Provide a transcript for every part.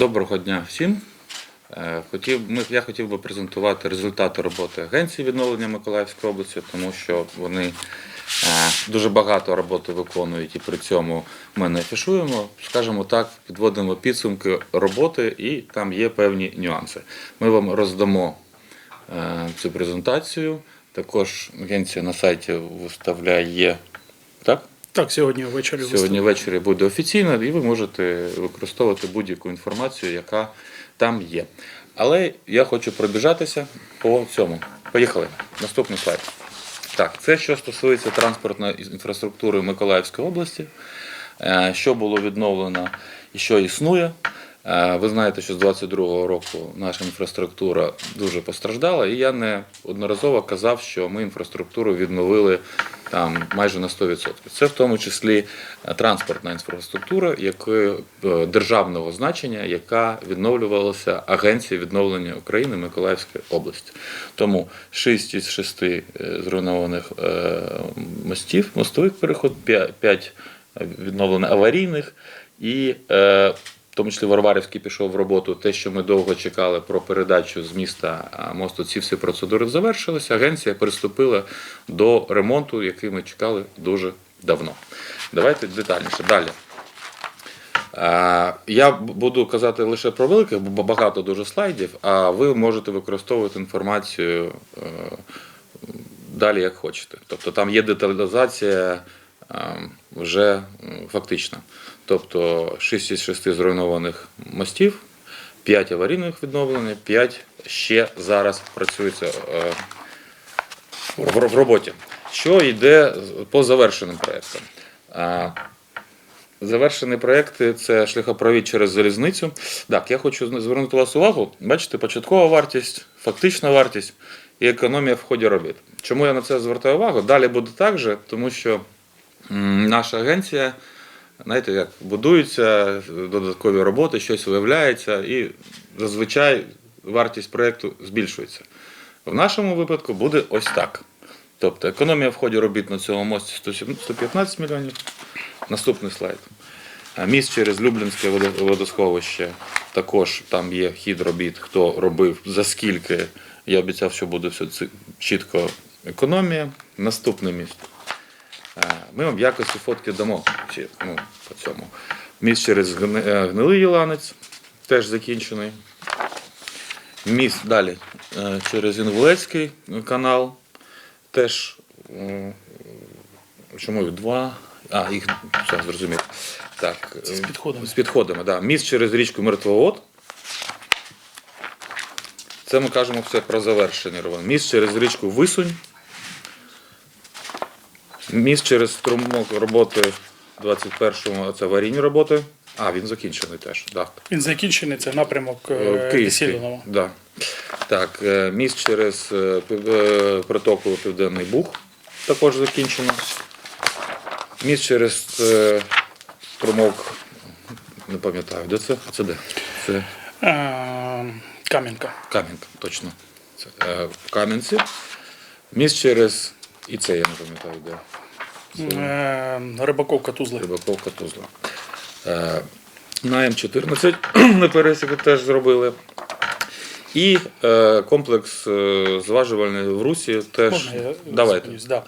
Доброго дня всім. Е, Хотів, я хотів би презентувати результати роботи Агенції відновлення Миколаївської області, тому що вони е, дуже багато роботи виконують і при цьому ми не афішуємо, скажімо так, підводимо підсумки роботи і там є певні нюанси. Ми вам роздамо е, цю презентацію. Також агенція на сайті виставляє так? Сьогодні ввечері Сьогодні ввечері буде офіційно, і ви можете використовувати будь-яку інформацію, яка там є. Але я хочу пробіжатися по цьому. Поїхали. Наступний слайд. Так, це що стосується транспортної інфраструктури Миколаївської області, Е, що було відновлено і що існує. Е, Ви знаєте, що з 22-го року наша інфраструктура дуже постраждала, і я не одноразово казав, що ми інфраструктуру відновили там майже на 100%. Це в тому числі е, транспортна інфраструктура, якої е, державного значення, яка відновлювалася Агенцією відновлення України Миколаївської області. Тому 6 із 6 зруйнованих е, мостів, мостових переход, 5 відновлено аварійних і в тому числі Варварівський пішов в роботу. Те, що ми довго чекали про передачу з міста мосту, ці всі процедури завершилися. Агенція приступила до ремонту, який ми чекали дуже давно. Давайте детальніше. Далі. Я буду казати лише про великих, бо багато дуже слайдів, а ви можете використовувати інформацію е, далі як хочете. Тобто там є деталізація вже м, фактична. Тобто 6 із 6 зруйнованих мостів, 5 аварійних відновлень, 5 ще зараз працюється е, в роботі. Що йде по завершеним проєктам? Е, Завершені проекти це шляхопровід через залізницю. Так, я хочу звернути вас увагу. Бачите, початкова вартість, фактична вартість і економія в ході робіт. Чому я на це звертаю увагу? Далі буде так же, тому що наша агенція, знаєте, як будуються додаткові роботи, щось виявляється, і зазвичай вартість проєкту збільшується. В нашому випадку буде ось так. Тобто економія в ході робіт на цьому мості 115 мільйонів. Наступний слайд. Міст через Люблінське водосховище. Також там є хід робіт, хто робив, за скільки. Я обіцяв, що буде все чітко економія. Наступний міст. А, Ми вам в якості фотки дамо чи, ну, по цьому. Міст через е, Гнилий Єланець теж закінчений. Міст далі е, через Інгулецький канал. Теж чому їх два? А, їх все, зрозумів. Так, Це з підходами. З підходами, да. Міст через річку Мертвовод. Це ми кажемо все про завершення. Міст через річку Висунь. Міст через струмок роботи 21-му, це аварійні роботи. А, він закінчений теж. Так. Він закінчений, це напрямок Е, е, Київський. Кисельного. Да. Так, е, міст через протоку Південний Буг також закінчено. Міст через струмок, не пам'ятаю, де це? Це де? Це Кам'янка. Кам'янка, точно. Це в Кам'янці. Міст через. І це я не пам'ятаю, де. Е, Рибаковка Тузли. Рибаковка Тузла. Е, На М14 на пересіку теж зробили. І е, комплекс е, зважувальний в Русі теж. Можна я Давайте. зупинюсь? Да.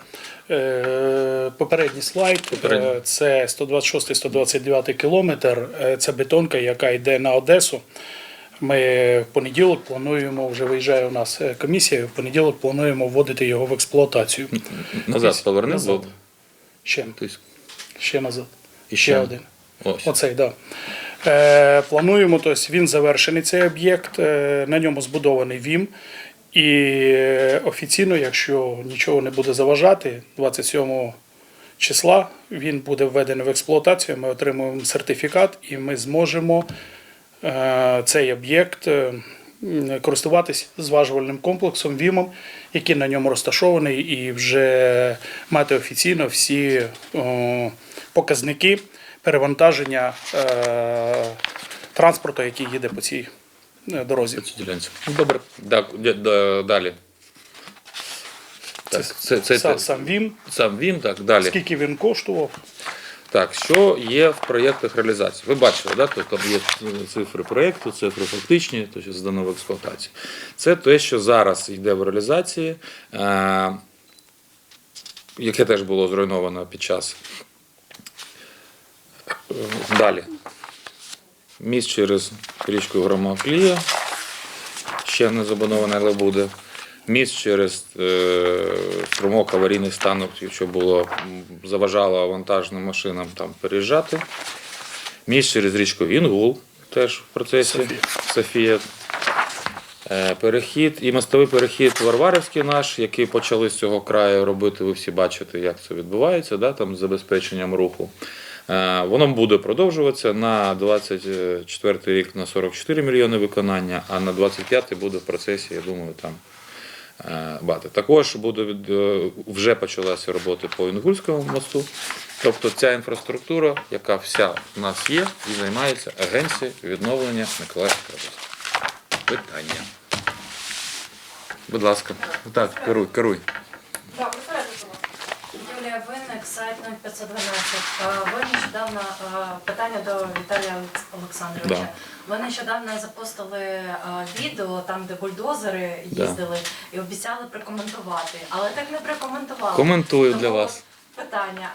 Е, Попередній слайд Попередній. Е, це 126-129 кілометр. Е, Це бетонка, яка йде на Одесу. Ми в понеділок плануємо, вже виїжджає у нас е, комісія, в понеділок плануємо вводити його в експлуатацію. Назад поверни. Назад. Ще, ще назад. І Ще один. Ось. Оцей, да. Е, плануємо, тобто він завершений цей об'єкт, е, на ньому збудований ВІМ. І е, офіційно, якщо нічого не буде заважати, 27 числа він буде введений в експлуатацію, ми отримуємо сертифікат і ми зможемо цей об'єкт е, користуватись зважувальним комплексом ВІМом, який на ньому розташований, і вже мати офіційно всі показники перевантаження е, транспорту, який їде по цій е, дорозі. По цій. Добре. Так, далі. Так, це, це, Сам, це, сам він, сам він, так, далі. скільки він коштував, Так, що є в проєктах реалізації? Ви бачили, да? Тобто є цифри проєкту, цифри фактичні, то що здано в експлуатацію. Це те, що зараз йде в реалізації, е, яке теж було зруйновано під час. Е, Далі. Міст через річку Громоклія. Ще не забудований, але буде. Міст через е, струмок аварійний станок, що було заважало вантажним машинам там переїжджати. Міст через річку Інгул теж в процесі. Софія. Софія. Е, Перехід і мостовий перехід Варварівський наш, який почали з цього краю робити. Ви всі бачите, як це відбувається, да, там з забезпеченням руху. Е, Воно буде продовжуватися на 24 рік на 44 мільйони виконання, а на 25 буде в процесі, я думаю, там е, багато. Також буде вже почалася робота по Інгульському мосту. Тобто ця інфраструктура, яка вся в нас є, і займається Агенцією відновлення Миколаївської області. Питання. Будь ласка. Так, керуй, керуй. Так, представляйте, будь ласка. Винник, сайт 0512. Е, Ви нещодавно питання до Віталія Олександровича. Да. Ви нещодавно запостили відео там, де бульдозери Да. їздили, і обіцяли прокоментувати, але так не прокоментували. Коментую для вас. Питання.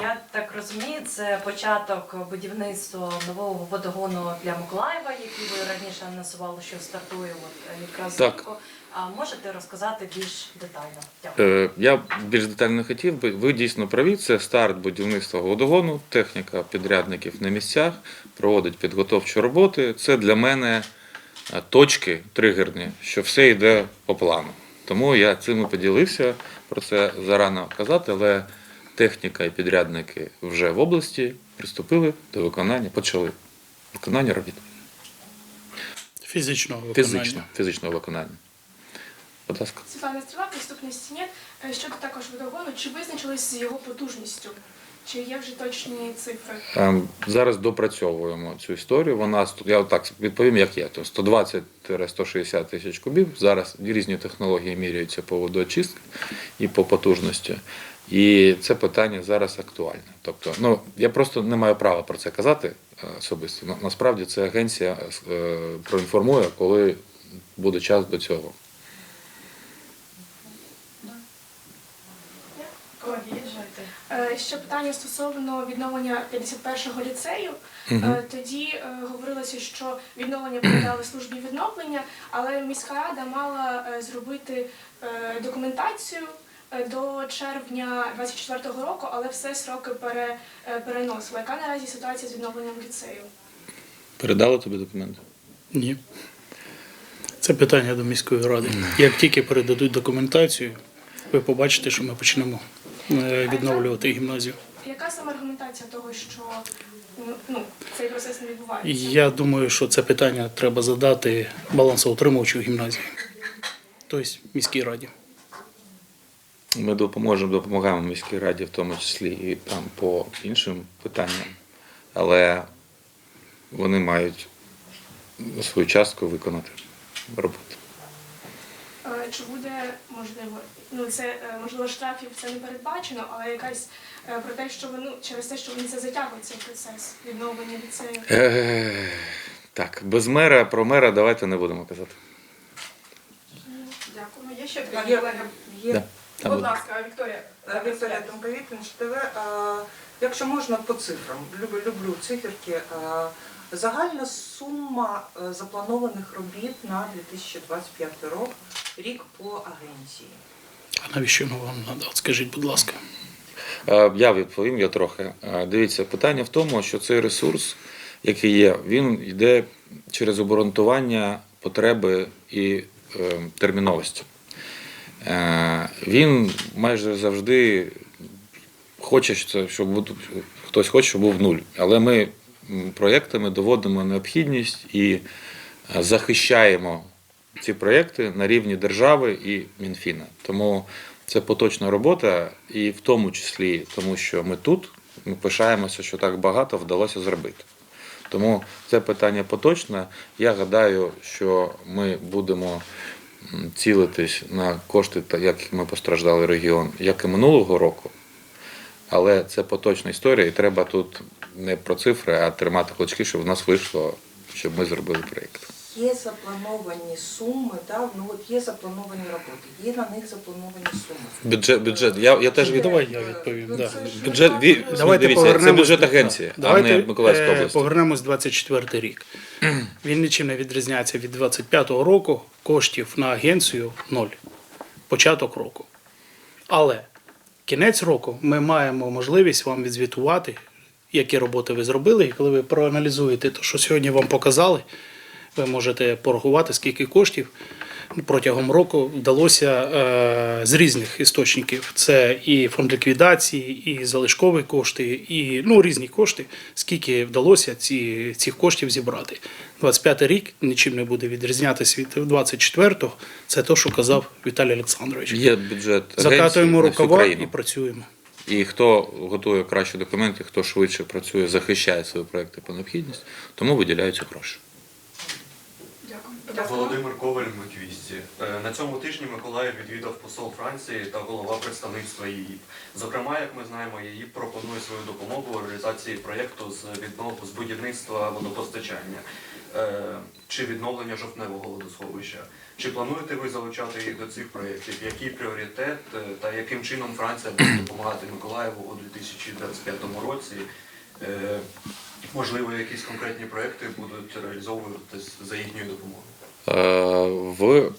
Я так розумію, це початок будівництва нового водогону для Миколаєва, який ви раніше анонсували, що стартує от, е, якраз Так. А можете розказати більш детально? Дякую. Е, Я більш детально хотів би. Ви дійсно праві. Це старт будівництва водогону, техніка підрядників на місцях, проводить підготовчі роботи. Це для мене е, точки тригерні, що все йде по плану. Тому я цим і поділився. Про це зарано казати, але техніка і підрядники вже в області приступили до виконання, почали виконання робіт. Фізичного виконання. Фізично, фізичного виконання. Будь ласка. Світлана Стріла, приступності нет. Щодо також водогону, чи визначились з його потужністю? Чи є вже точні цифри? Ем, Зараз допрацьовуємо цю історію. Вона я так відповім, як є. То 120-160 тисяч кубів. Зараз різні технології міряються по водоочистці і по потужності. І це питання зараз актуальне. Тобто, ну я просто не маю права про це казати е, особисто. Насправді це агенція е, проінформує, коли буде час до цього. Колеги, їжджайте. Е, Ще питання стосовно відновлення 51-го ліцею. Е, Тоді е, говорилося, що відновлення передали службі відновлення, але міська рада мала е, зробити е, документацію е, до червня 24-го року, але все сроки пере, е, переносили. Яка наразі ситуація з відновленням ліцею? Передали тобі документи? Ні. Це питання до міської ради. Як тільки передадуть документацію, ви побачите, що ми почнемо е, відновлювати гімназію. Яка саме аргументація того, що ну, ну, цей процес не відбувається? Я думаю, що це питання треба задати балансоутримувачу гімназії, тобто міській раді. Ми допоможемо, допомагаємо міській раді, в тому числі і там по іншим питанням, але вони мають свою частку виконати роботу. Е, Чи буде можливо, ну це е, можливо штрафів це не передбачено, але якась е, про те, що вони ну, через те, що вони це затягують цей процес відновлення ліцею. Так, без мера про мера давайте не будемо казати. Дякую. Є ще Є, колеги. є. Да. Будь буде. ласка, Вікторія. Вікторія Томковіт, ТВ. Якщо можна по цифрам, люблю, люблю циферки. Загальна сума е, запланованих робіт на 2025 рік, рік по агенції. А навіщо воно вам? От Скажіть, будь ласка. Е, Я відповім я трохи. Е, Дивіться, питання в тому, що цей ресурс, який є, він йде через обґрунтування потреби і е, терміновості. Е, Він майже завжди хоче, що- щоб хтось хоче, щоб був нуль. Але ми проєктами доводимо необхідність і е, захищаємо ці проєкти на рівні держави і Мінфіна. Тому це поточна робота, і в тому числі тому, що ми тут, ми пишаємося, що так багато вдалося зробити. Тому це питання поточне. Я гадаю, що ми будемо цілитись на кошти, як ми постраждали регіон, як і минулого року. Але це поточна історія, і треба тут не про цифри, а тримати кулачки, щоб в нас вийшло, щоб ми зробили проєкт. Є заплановані суми, да? ну от є заплановані роботи, є на них заплановані суми. Бюджет, бюджет. Я, я теж від... Давай я відповім. Ну, Да. це Бюджет, ві... Давайте дивіться, це повернемось бюджет до- агенції, Давайте, а не Миколаївська е, область. Повернемось 24 рік. Він нічим не відрізняється від 25-го року. Коштів на агенцію ноль. Початок року. Але кінець року ми маємо можливість вам відзвітувати, які роботи ви зробили. І коли ви проаналізуєте те, що сьогодні вам показали, ви можете порахувати, скільки коштів протягом року вдалося е, з різних істочників. Це і фонд ліквідації, і залишкові кошти, і ну, різні кошти, скільки вдалося ці, цих коштів зібрати. 25 рік нічим не буде відрізнятися від 24-го. Це те, що казав Віталій Олександрович. Є бюджет Закатуємо рукава і працюємо. І хто готує кращі документи, хто швидше працює, захищає свої проекти по необхідності, тому виділяються гроші. Дякую. Володимир Коваль Миквісті. Е, На цьому тижні Миколаїв відвідав посол Франції та голова представництва ЄІП. Зокрема, як ми знаємо, ЄІП пропонує свою допомогу у реалізації проєкту з віднову з будівництва водопостачання чи відновлення жовтневого водосховища. Чи плануєте ви залучати їх до цих проєктів? Який пріоритет е, та яким чином Франція буде допомагати Миколаєву у 2025 році? Е, Можливо, якісь конкретні проекти будуть реалізовуватись за їхньою допомогою. Е, В...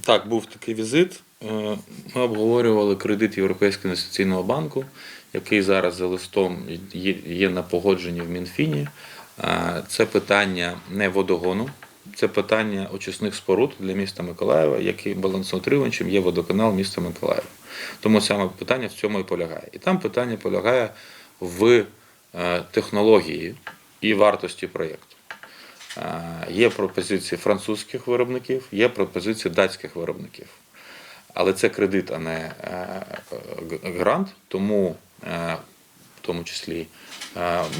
Так, був такий візит. Е, Ми обговорювали кредит Європейського інвестиційного банку, який зараз за листом є на погодженні в Мінфіні. Е, Це питання не водогону, це питання очисних споруд для міста Миколаєва, який балансоутримувачем є водоканал міста Миколаєва. Тому саме питання в цьому і полягає. І там питання полягає в е, технології і вартості проєкту. Е, Є пропозиції французьких виробників, є пропозиції датських виробників. Але це кредит, а не е, грант. Тому, е, тому числі,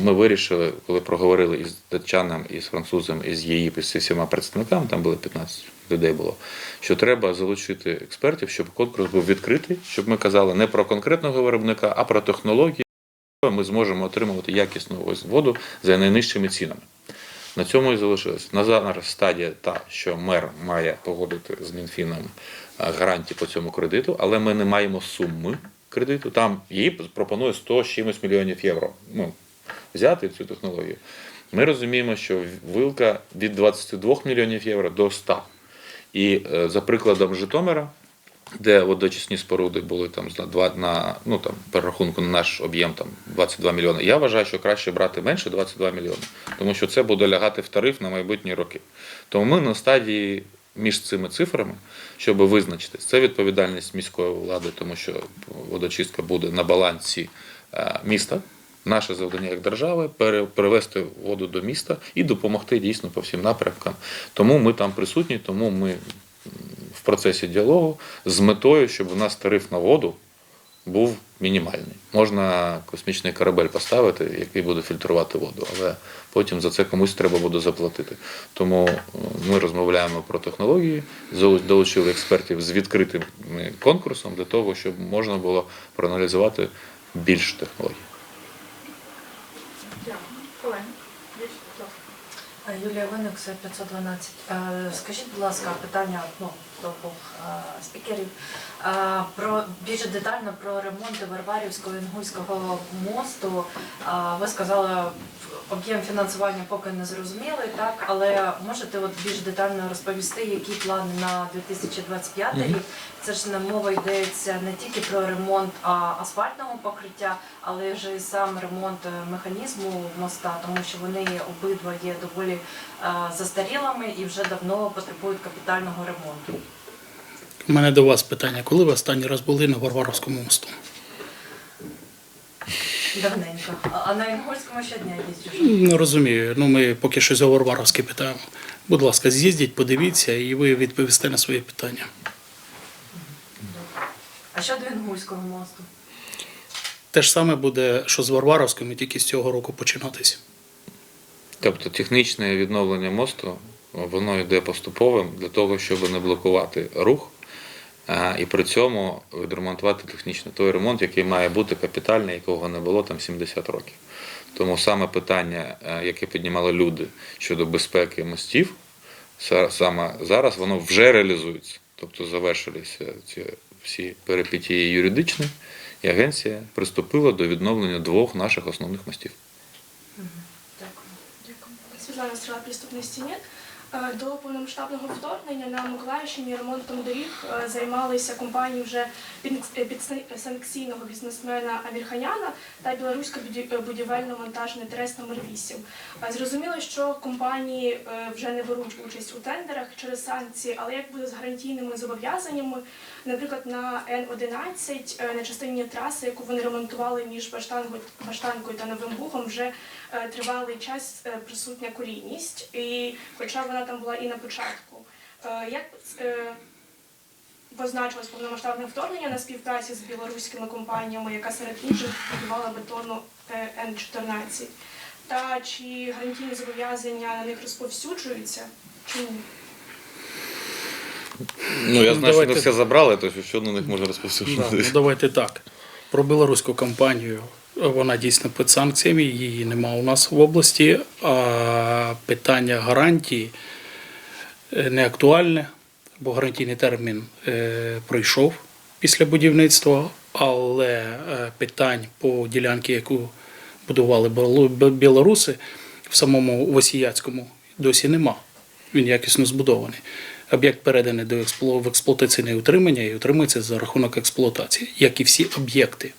ми вирішили, коли проговорили із датчанам, із французом, із ЄІП, із всіма представниками, там було 15 людей було, що треба залучити експертів, щоб конкурс був відкритий, щоб ми казали не про конкретного виробника, а про технології. Ми зможемо отримувати якісну воду за найнижчими цінами. На цьому і залишилось. На зараз стадія та, що мер має погодити з Мінфіном гарантії по цьому кредиту, але ми не маємо суми кредиту. Там її пропонує 100 з чимось мільйонів євро. Ну, взяти цю технологію. Ми розуміємо, що вилка від 22 мільйонів євро до 100. І е, за прикладом Житомира, де водочисні споруди були там на два на ну там перерахунку на наш об'єм там 22 мільйони. Я вважаю, що краще брати менше 22 мільйони, тому що це буде лягати в тариф на майбутні роки. Тому ми на стадії між цими цифрами, щоб визначитись. Це відповідальність міської влади, тому що водочистка буде на балансі е, міста. Наше завдання як держави пере- перевести воду до міста і допомогти дійсно по всім напрямкам. Тому ми там присутні, тому ми в процесі діалогу з метою, щоб у нас тариф на воду був мінімальний. Можна космічний корабель поставити, який буде фільтрувати воду, але потім за це комусь треба буде заплатити. Тому е, ми розмовляємо про технології, долучили експертів з відкритим конкурсом для того, щоб можна було проаналізувати технологій. Більше, ласка. Е, Юлія Виник, це 512. Е, Скажіть, будь ласка, питання ну, обох е, спікерів. Е, Про більш детально про ремонти Варварівського Інгульського мосту. Е, Ви сказали, об'єм фінансування поки не зрозумілий, так але можете от більш детально розповісти, які плани на 2025 Мгм. рік? Це ж не мова йдеться не тільки про ремонт асфальтного покриття, але вже і сам ремонт механізму моста, тому що вони обидва є доволі застарілими і вже давно потребують капітального ремонту. У мене до вас питання: коли ви останній раз були на Варваровському мосту? Давненько. А- А на Інгольському щодня їздю. Не розумію. Ну, ми поки що за Варваровське питаємо. Будь ласка, з'їздіть, подивіться, і ви відповісте на свої питання. А щодо Інгульського мосту? Те ж саме буде, що з Варваровським, і тільки з цього року починатися. Тобто технічне відновлення мосту воно йде поступовим для того, щоб не блокувати рух і при цьому відремонтувати технічно той ремонт, який має бути капітальний, якого не було там 70 років. Тому саме питання, е, яке піднімали люди щодо безпеки мостів, саме зараз воно вже реалізується. Тобто завершилися ці всі перипетії юридичні, і агенція приступила до відновлення двох наших основних мостів. Дякую. Дякую. Світлана Стрела, «Преступності нет». Е, До повномасштабного вторгнення на Миколаївщині ремонтом доріг е, займалися компанії вже під е, бізнесмена Амірханяна та білоруська буді- е, будівельно-монтажний трест номер 8. Е, Зрозуміло, що компанії вже не беруть участь у тендерах через санкції, але як буде з гарантійними зобов'язаннями, наприклад, на Н-11 е, на частині траси, яку вони ремонтували між Баштанкою та Новим Бугом, вже е, тривалий час е, присутня колійність, і хоча вона там була і на початку. Як позначилось повномасштабне вторгнення на співпраці з білоруськими компаніями, яка серед інших будувала бетонну е, Н-14? Та чи гарантійні зобов'язання на них розповсюджуються? Чи ні? Ну, я знаю, що ви все забрали, то що на них може Да, розповсюджувати. ну, давайте так. Про білоруську компанію вона дійсно під санкціями, її нема у нас в області. А питання гарантії е, не актуальне, бо гарантійний термін е, пройшов після будівництва, але е, питань по ділянці, яку будували білоруси в самому Восіяцькому, досі нема. Він якісно збудований. Об'єкт переданий до експло- в експлуатаційне утримання і утримується за рахунок експлуатації, як і всі об'єкти.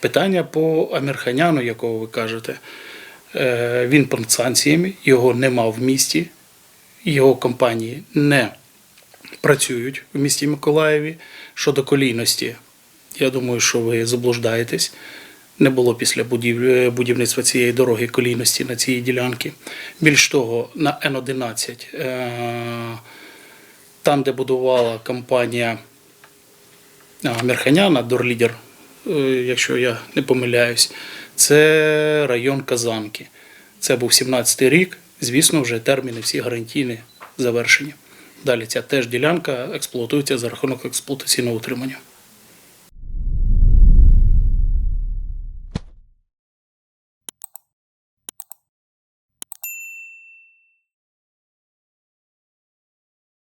Питання по Амірханяну, якого ви кажете, е, він під санкціями, його нема в місті, його компанії не працюють в місті Миколаєві. Щодо колійності, я думаю, що ви заблуждаєтесь. Не було після будівництва цієї дороги колійності на цій ділянці. Більш того, на Н-11, е, там, де будувала компанія Мерханяна, Дорлідер, е, якщо я не помиляюсь, це район Казанки. Це був 17-й рік. Звісно, вже терміни всі гарантійні завершені. Далі ця теж ділянка експлуатується за рахунок експлуатаційного утримання.